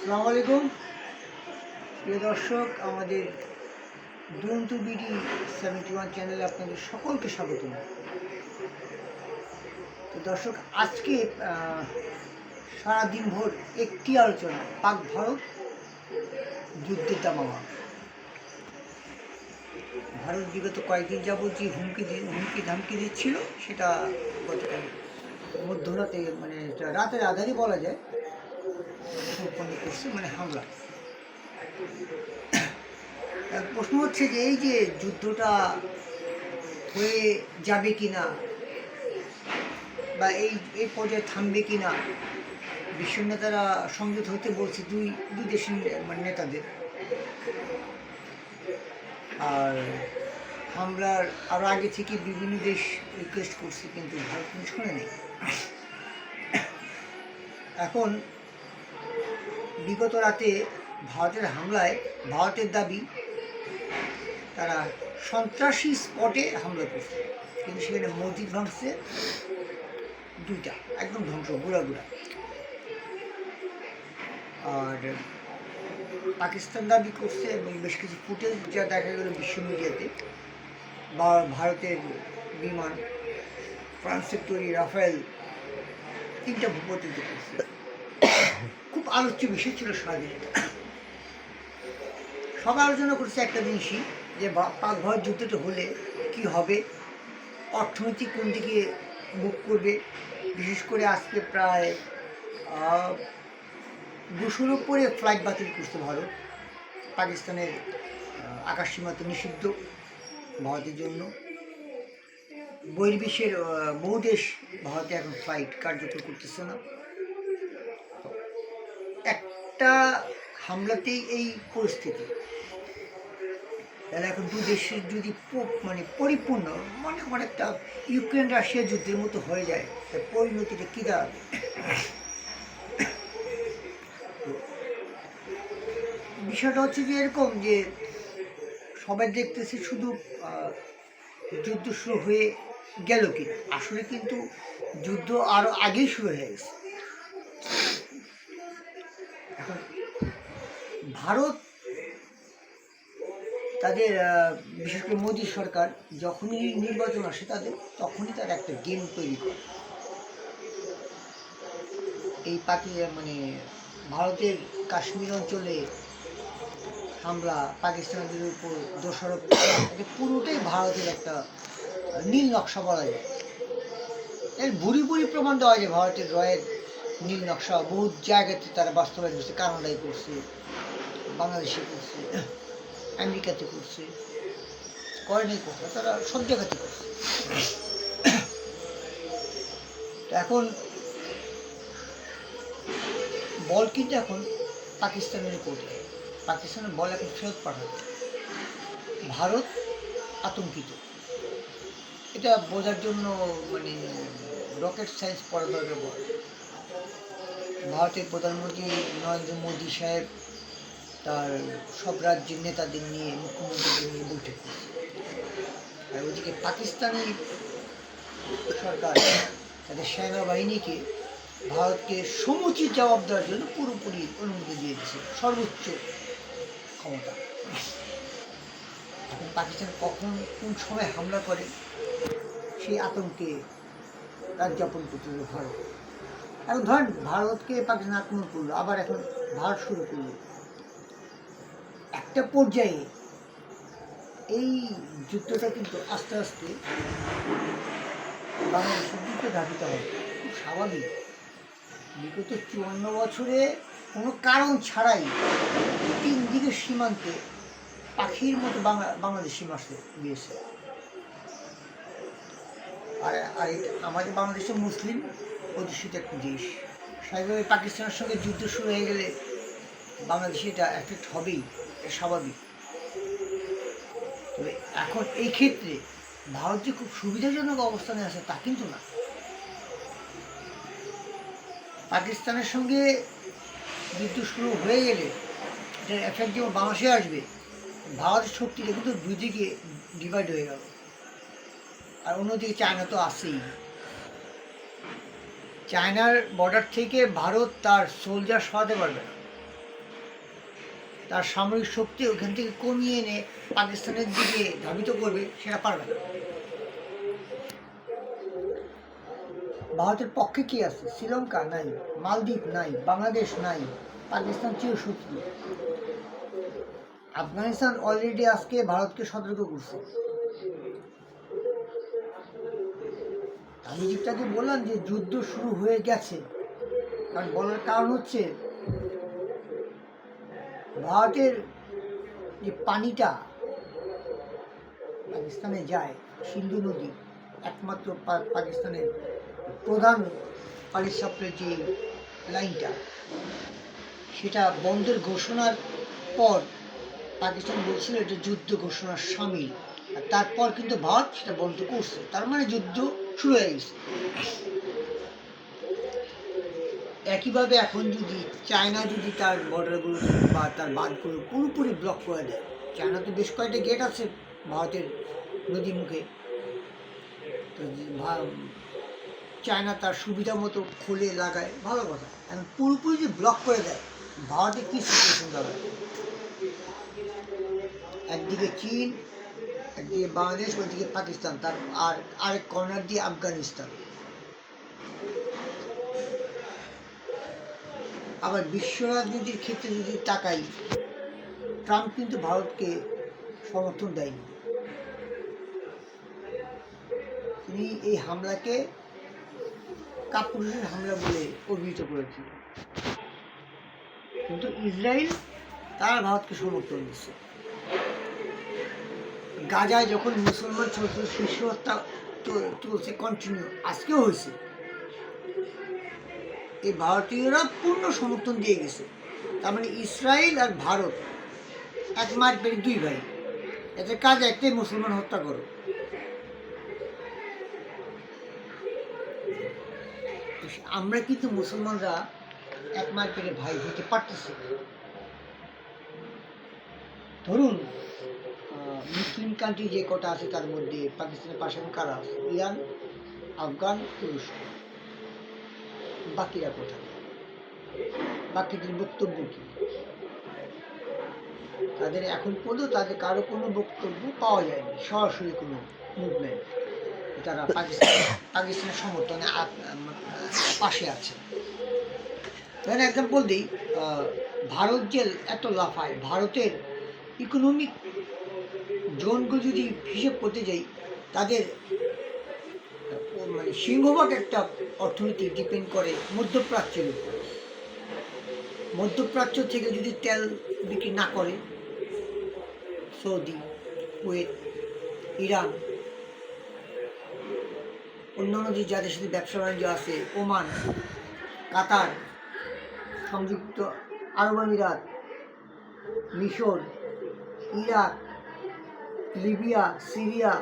আসসালামু আলাইকুম। প্রিয় দর্শক, আমাদের দুরন্ত বিডি সেভেন্টি ওয়ান চ্যানেলে আপনাদের সকলকে স্বাগত তো দর্শক, আজকে সারাদিন ভোর একটি আলোচনা, পাক ভারত যুদ্ধের দামামা ভারত বিগত কয়েকদিন যাবত যে হুমকি হুমকি ধামকি দিচ্ছিল, সেটা গতকাল মধ্যরাতে মানে রাতের আধারই বলা যায় সম্পন্ন করছে মানে হামলা। প্রশ্ন হচ্ছে যে এই যে যুদ্ধটা হয়ে যাবে কি না বা এই এই পর্যায়ে থামবে কি না বিশ্ব নেতারা সংযত হতে বলছে দুই দুই দেশের মানে নেতাদের। আর হামলার আরও আগে থেকে বিভিন্ন দেশ রিকোয়েস্ট করছে, কিন্তু ভারত কোনো শোনে নেই। এখন বিগত রাতে ভারতের হামলায় ভারতের দাবি, তারা সন্ত্রাসী স্পটে হামলা করছে কিন্তু সেখানে মসজিদ ভাঙছে দুইটা, একদম ধ্বংস গুড়া গুড়া আর পাকিস্তান দাবি করছে এবং বেশ কিছু ফুটেজ যা দেখা গেল বিশ্ব মিডিয়াতে, বা ভারতের বিমান, ফ্রান্সের তৈরি রাফেল তিনটা ভূপতিত করছে আলোচ্য বিষয় ছিল এটা সবাই আলোচনা করছে একটা জিনিসই যে পাক ভারত যুদ্ধটা হলে কি হবে অর্থনীতি কোন দিকে মুখ করবে বিশেষ করে আজকে প্রায় দুশোর উপরে ফ্লাইট বাতিল করছে ভারত পাকিস্তানের আহ, আকাশসীমাতে নিষিদ্ধ ভারতের জন্য। বহির্বিশ্বের বহু দেশ ভারতে এখন ফ্লাইট কার্যকর করতেছে না। একটা হামলাতেই এই পরিস্থিতি। তাহলে এখন দু দেশের যদি মানে পরিপূর্ণ মানে অনেকটা ইউক্রেন রাশিয়া যুদ্ধের মতো হয়ে যায়, তার পরিণতিটা কী দাঁড়াবে? বিষয়টা হচ্ছে যে এরকম যে সবাই দেখতেছে শুধু যুদ্ধ শুরু হয়ে গেল কি আসলে কিন্তু যুদ্ধ আরও আগেই শুরু হয়ে গেছে এখন ভারত তাদের বিশেষ করে মোদী সরকার যখনই নির্বাচন আসে তাদের, তখনই তার একটা গেম তৈরি করে। এই পাকি মানে ভারতের কাশ্মীর অঞ্চলে হামলা, পাকিস্তানদের উপর দোষারোপ পুরোটাই ভারতের একটা নীল নকশা বলা যায়। এর বুড়ি বুড়ি প্রমাণ দেওয়া যায় ভারতের রয়ের নীল নকশা বহু জায়গাতে তারা বাস্তবায়ন করছে, কানাডায় করছে। বাংলাদেশে করছে, আমেরিকাতে করছে করেনি কোথাও তারা সব জায়গাতে করছে। তো এখন বল কিন্তু এখন পাকিস্তানের কোর্টে পাকিস্তানের বল এখন ফেরত পাঠাবে। ভারত আতঙ্কিত। এটা বোঝার জন্য মানে রকেট সায়েন্স পড়া দরকার বল। ভারতের প্রধানমন্ত্রী নরেন্দ্র মোদী সাহেব তার সব রাজ্যের নেতাদের নিয়ে, মুখ্যমন্ত্রীদের নিয়ে বৈঠক আর ওদিকে পাকিস্তানি সরকার তাদের সেনাবাহিনীকে ভারতকে সমুচিত জবাব দেওয়ার জন্য পুরোপুরি অনুমতি দিয়ে দিয়েছে, সর্বোচ্চ ক্ষমতা। এখন পাকিস্তান কখন, কোন সময় হামলা করে, সেই আতঙ্কে রাত যাপন করতে ভারত। এখন ধরেন, ভারতকে পাকিস্তান আক্রমণ করল, আবার এখন ভারত শুরু করল। একটা পর্যায়ে এই যুদ্ধটা কিন্তু আস্তে আস্তে বাংলাদেশের দিকে ধাবিত হবে। খুব স্বাভাবিক। বিগত চুয়ান্ন বছরে কোনো কারণ ছাড়াই তিন দিকের সীমান্তে পাখির মতো বাংলা, বাংলাদেশ সীমাসে দিয়েছে আর আর আমাদের বাংলাদেশে মুসলিম অধ্যুষিত একটা দেশ। স্বাভাবিকভাবে পাকিস্তানের সঙ্গে যুদ্ধ শুরু হয়ে গেলে বাংলাদেশে এটা এফেক্ট হবেই। স্বাভাবিক। তবে এখন এই ক্ষেত্রে ভারত যে খুব সুবিধাজনক অবস্থানে আছে তা কিন্তু না। পাকিস্তানের সঙ্গে যুদ্ধ শুরু হয়ে গেলে এটার এফেক্ট যেমন বাংলাদেশে আসবে ভারতের শক্তিটা কিন্তু দুই দিকে ডিভাইড হয়ে গেল। আর অন্যদিকে চায়না তো আছেই। চায়নার বর্ডার থেকে ভারত তার সোলজার সরাতে পারবে না। তার সামরিক শক্তি ওখান থেকে কমিয়ে এনে পাকিস্তানের দিকে ধাবিত করবে, সেটা পারবে না। ভারতের পক্ষে কি আছে? শ্রীলঙ্কা নাই, মালদ্বীপ নাই, বাংলাদেশ নাই, পাকিস্তান চিরশত্রু। আফগানিস্তান অলরেডি আজকে ভারতকে সতর্ক করছে। আমি যেটাকে বললাম যে যুদ্ধ শুরু হয়ে গেছে। কারণ বলার কারণ হচ্ছে ভারতের যে পানিটা পাকিস্তানে যায়, সিন্ধু নদী, একমাত্র পাকিস্তানের প্রধান পানির সাপ্লাইয়ের যে লাইনটা, সেটা বন্ধের ঘোষণার পর পাকিস্তান বলছিল এটা যুদ্ধ ঘোষণার সামিল। আর তারপর কিন্তু ভারত সেটা বন্ধ করছে। তার মানে যুদ্ধ শুরু হয়ে গেছে। একইভাবে এখন যদি চায়না যদি তার বর্ডারগুলো বা তার বাঁধগুলো পুরোপুরি ব্লক করে দেয়, চায়না তো বেশ কয়েকটা গেট আছে ভারতের নদী মুখে। তো চায়না তার সুবিধা মতো খুলে লাগায়, ভালো কথা। এখন পুরোপুরি যদি ব্লক করে দেয়, ভারতে কী সিচুয়েশন দাঁড়াবে একদিকে চীন, একদিকে বাংলাদেশ ওইদিকে পাকিস্তান, তার আর আরেক কর্নার দিয়ে আফগানিস্তান। আবার বিশ্ব রাজনীতির ক্ষেত্রে যদি তাকাই, ট্রাম্প কিন্তু ভারতকে সমর্থন দেয়নি। তিনি এই হামলাকে কাপুরুষের হামলা বলে অভিহিত করেছিলেন কিন্তু ইসরায়েল তারা ভারতকে সমর্থন দিচ্ছে। গাজায় যখন মুসলমান ছোট শিশু হত্যা চলছে কন্টিনিউ আজকেও হয়েছে। এই ভারতীয়রা পূর্ণ সমর্থন দিয়ে গেছে। তার মানে ইসরায়েল আর ভারত এক মার পেরে দুই ভাই। এদের কাজ একটাই মুসলমান হত্যা করো। আমরা কিন্তু মুসলমানরা এক মার পেরে ভাই হতে পারতেছি ধরুন মুসলিম কান্ট্রি যে কটা আছে তার মধ্যে পাকিস্তানের পাশে কারা আছে? ইরান, আফগান, তুরস্ক। বাকিরা কোথায়? বাকিদের বক্তব্য কি? তাদের এখন পর্যন্ত তাদের কারও কোনো বক্তব্য পাওয়া যায়নি, সরাসরি কোনো মুভমেন্ট তারা পাকিস্তান, পাকিস্তানের সমর্থনে পাশে আছে। ধরেন এক্সাম্পল দিই ভারত যে এত লাফায়, ভারতের ইকোনমিক জোনগুলো যদি হিসেব করতে যাই, তাদের মানে সিংহভাগ একটা অর্থনীতি ডিপেন্ড করে মধ্যপ্রাচ্যের উপর। মধ্যপ্রাচ্য থেকে যদি তেল বিক্রি না করে, সৌদি, কুয়েত, ইরান, অন্যান্য যে যাদের সাথে ব্যবসা বাণিজ্য আছে, ওমান, কাতার, সংযুক্ত আরব আমিরাত, মিশর, ইরাক, লিবিয়া, সিরিয়া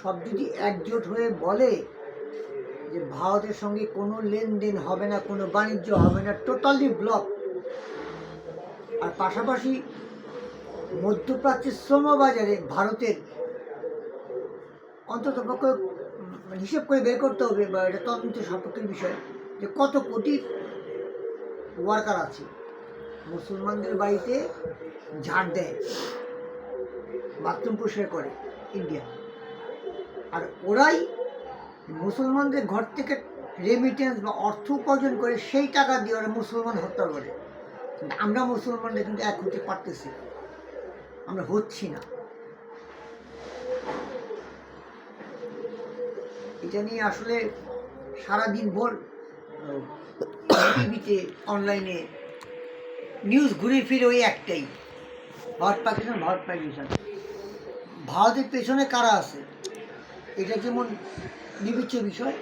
সব যদি একজোট হয়ে বলে যে ভারতের সঙ্গে কোনো লেনদেন হবে না, কোনো বাণিজ্য হবে না টোটালি ব্লক আর পাশাপাশি মধ্যপ্রাচ্যের শ্রমবাজারে ভারতের অন্তত পক্ষে হিসেব করে বের করতে হবে, বা এটা তদন্ত সাপেক্ষের বিষয়, যে কত কোটি ওয়ার্কার আছে, মুসলমানদের বাড়িতে ঝাড় দেয়, বাথরুম পরিষ্কার করে ইন্ডিয়া আর ওরাই মুসলমানদের ঘর থেকে রেমিটেন্স বা অর্থ উপার্জন করে সেই টাকা দিয়ে ওরা মুসলমান হত্যা করে। আমরা মুসলমানরা কিন্তু এক হতে পারতেছি আমরা হচ্ছি না। এটা নিয়ে আসলে সারাদিন ভোর টিভিতে অনলাইনে নিউজ ঘুরে ফিরে ওই একটাই। ভারত পাকিস্তান ভারত পাকিস্তান ভারতের পেছনে কারা আছে? এটা যেমন বিবেচ্য বিষয়,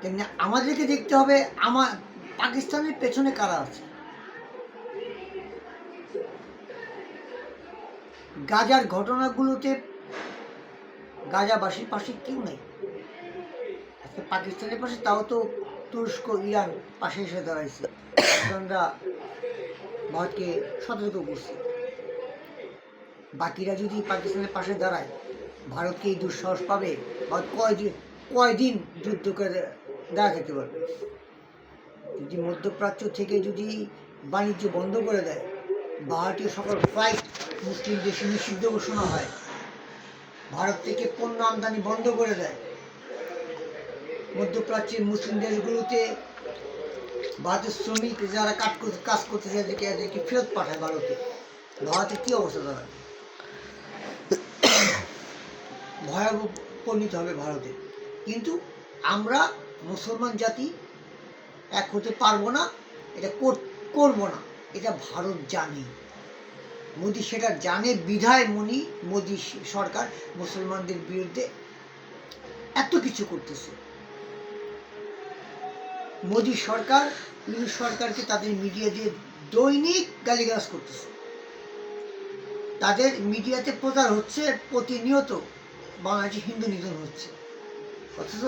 তেমনি আমাদেরকে দেখতে হবে আমার পাকিস্তানের পেছনে কারা আছে। গাজার ঘটনাগুলোতে গাজাবাসীর পাশে কেউ নেই। আজকে পাকিস্তানের পাশে তাও তো তুরস্ক, ইরান পাশে এসে দাঁড়াইছে। আফগানরা ভারতকে সতর্ক করছে। বাকিরা যদি পাকিস্তানের পাশে দাঁড়ায় ভারতকে এই দুঃসাহস পাবে? ভারত কয়দিন কয়দিন যুদ্ধ করে থাকতে পারবে? যদি মধ্যপ্রাচ্য থেকে যদি বাণিজ্য বন্ধ করে দেয়, ভারতীয় সকল ফ্লাইট মুসলিম দেশে নিষিদ্ধ ঘোষণা হয়, ভারত থেকে পণ্য আমদানি বন্ধ করে দেয়, মধ্যপ্রাচ্যের মুসলিম দেশগুলোতে ভারতের শ্রমিক যারা কাজ করতে কাজ করতে যায় এদেরকে ফেরত পাঠায় ভারতে। ভারতের কী অবস্থা দাঁড়াবে ভয়াবহ পরিণত হবে ভারতে। কিন্তু আমরা মুসলমান জাতি এক হতে পারব না, এটা কর- করব না, এটা ভারত জানে। মোদি সেটা জানে, বিধায় মনি, মোদি সরকার মুসলমানদের বিরুদ্ধে এত কিছু করতেছে। মোদি সরকার ইউনিট সরকারকে তাদের মিডিয়া দিয়ে দৈনিক গালিগালাজ করতেছে। তাদের মিডিয়াতে প্রচার হচ্ছে প্রতিনিয়ত। বাংলাদেশে হিন্দু নিধন হচ্ছে। অথচ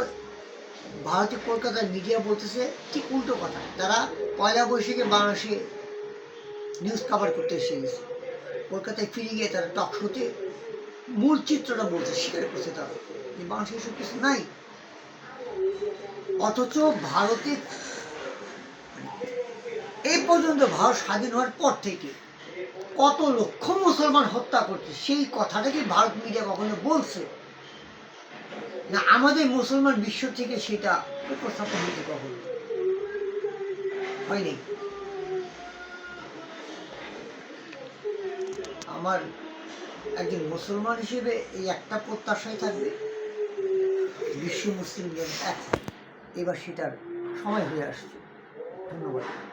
ভারতে কলকাতার মিডিয়া বলতেছে ঠিক উল্টো কথা। তারা পয়লা বৈশাখে বাংলাদেশে নিউজ কভার করতে এসে গেছে। কলকাতায় ফিরে গিয়ে তারা টক শোতে মূল চিত্রটা বলছে, স্বীকার করছে তারা। যে বাংলাদেশে এসব কিছু নাই। অথচ ভারতে এই পর্যন্ত ভারত স্বাধীন হওয়ার পর থেকে কত লক্ষ মুসলমান হত্যা করছে, সেই কথাটা কি ভারত মিডিয়া কখনো বলছে? না, আমাদের মুসলমান বিশ্ব থেকে সেটা উপস্থাপন হতে কখনো। হয়নি। আমার একজন মুসলমান হিসেবে এই একটা প্রত্যাশাই থাকবে, বিশ্ব মুসলিম যেন এক। এবার সেটার সময় হয়ে আসছে। ধন্যবাদ।